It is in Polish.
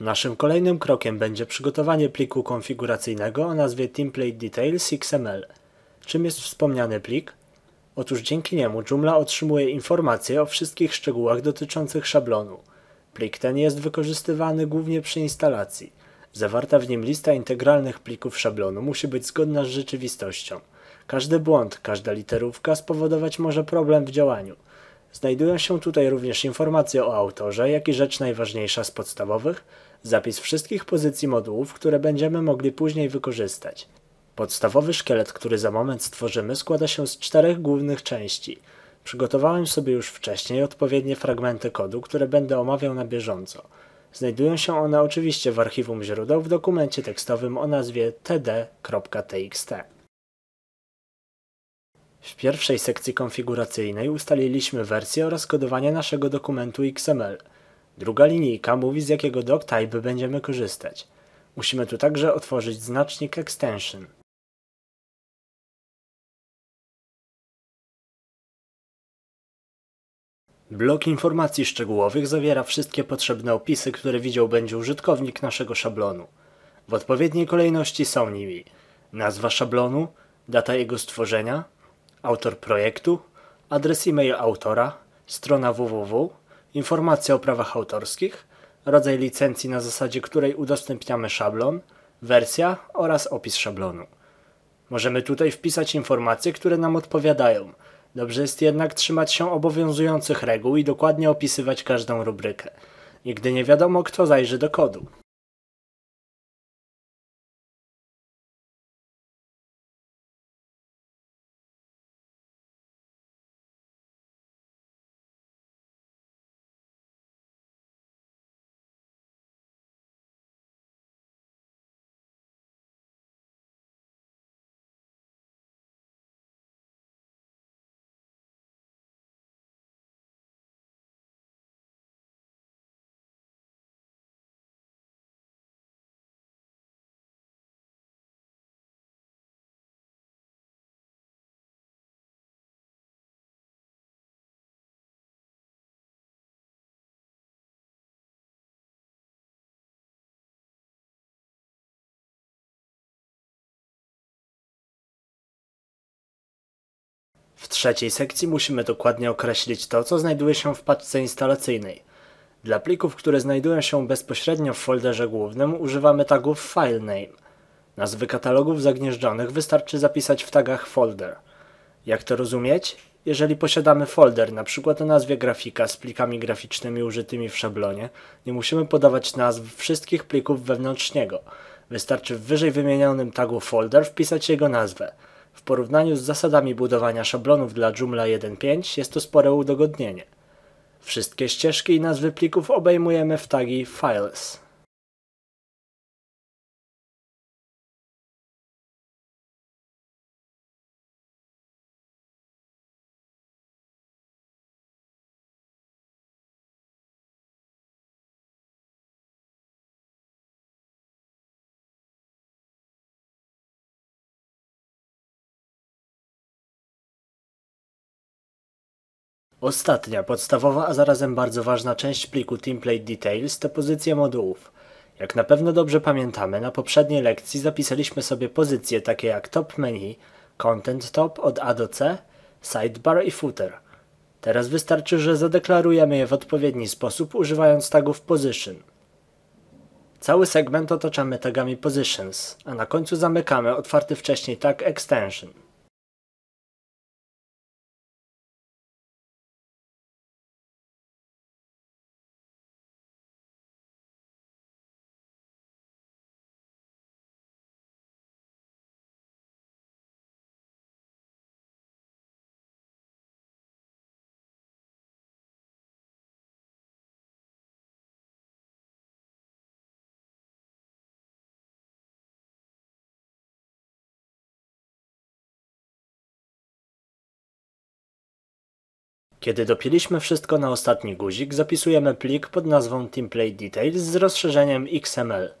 Naszym kolejnym krokiem będzie przygotowanie pliku konfiguracyjnego o nazwie Template Details XML. Czym jest wspomniany plik? Otóż dzięki niemu Joomla otrzymuje informacje o wszystkich szczegółach dotyczących szablonu. Plik ten jest wykorzystywany głównie przy instalacji. Zawarta w nim lista integralnych plików szablonu musi być zgodna z rzeczywistością. Każdy błąd, każda literówka spowodować może problem w działaniu. Znajdują się tutaj również informacje o autorze, jak i rzecz najważniejsza z podstawowych, zapis wszystkich pozycji modułów, które będziemy mogli później wykorzystać. Podstawowy szkielet, który za moment stworzymy, składa się z czterech głównych części. Przygotowałem sobie już wcześniej odpowiednie fragmenty kodu, które będę omawiał na bieżąco. Znajdują się one oczywiście w archiwum źródeł w dokumencie tekstowym o nazwie td.txt. W pierwszej sekcji konfiguracyjnej ustaliliśmy wersję oraz kodowanie naszego dokumentu XML. Druga linijka mówi z jakiego doctype będziemy korzystać. Musimy tu także otworzyć znacznik extension. Blok informacji szczegółowych zawiera wszystkie potrzebne opisy, które widział będzie użytkownik naszego szablonu. W odpowiedniej kolejności są nimi nazwa szablonu, data jego stworzenia, autor projektu, adres e-mail autora, strona www, informacja o prawach autorskich, rodzaj licencji na zasadzie której udostępniamy szablon, wersja oraz opis szablonu. Możemy tutaj wpisać informacje, które nam odpowiadają. Dobrze jest jednak trzymać się obowiązujących reguł i dokładnie opisywać każdą rubrykę. Nigdy nie wiadomo, kto zajrzy do kodu. W trzeciej sekcji musimy dokładnie określić to, co znajduje się w paczce instalacyjnej. Dla plików, które znajdują się bezpośrednio w folderze głównym, używamy tagów FileName. Nazwy katalogów zagnieżdżonych wystarczy zapisać w tagach folder. Jak to rozumieć? Jeżeli posiadamy folder, np. o nazwie grafika z plikami graficznymi użytymi w szablonie, nie musimy podawać nazw wszystkich plików wewnątrz niego. Wystarczy w wyżej wymienionym tagu folder wpisać jego nazwę. W porównaniu z zasadami budowania szablonów dla Joomla 1.5 jest to spore udogodnienie. Wszystkie ścieżki i nazwy plików obejmujemy w tagi Files. Ostatnia, podstawowa, a zarazem bardzo ważna część pliku Template Details to pozycje modułów. Jak na pewno dobrze pamiętamy, na poprzedniej lekcji zapisaliśmy sobie pozycje takie jak Top Menu, Content Top od A do C, Sidebar i Footer. Teraz wystarczy, że zadeklarujemy je w odpowiedni sposób używając tagów Position. Cały segment otaczamy tagami Positions, a na końcu zamykamy otwarty wcześniej tag Extension. Kiedy dopięliśmy wszystko na ostatni guzik, zapisujemy plik pod nazwą Template Details z rozszerzeniem XML.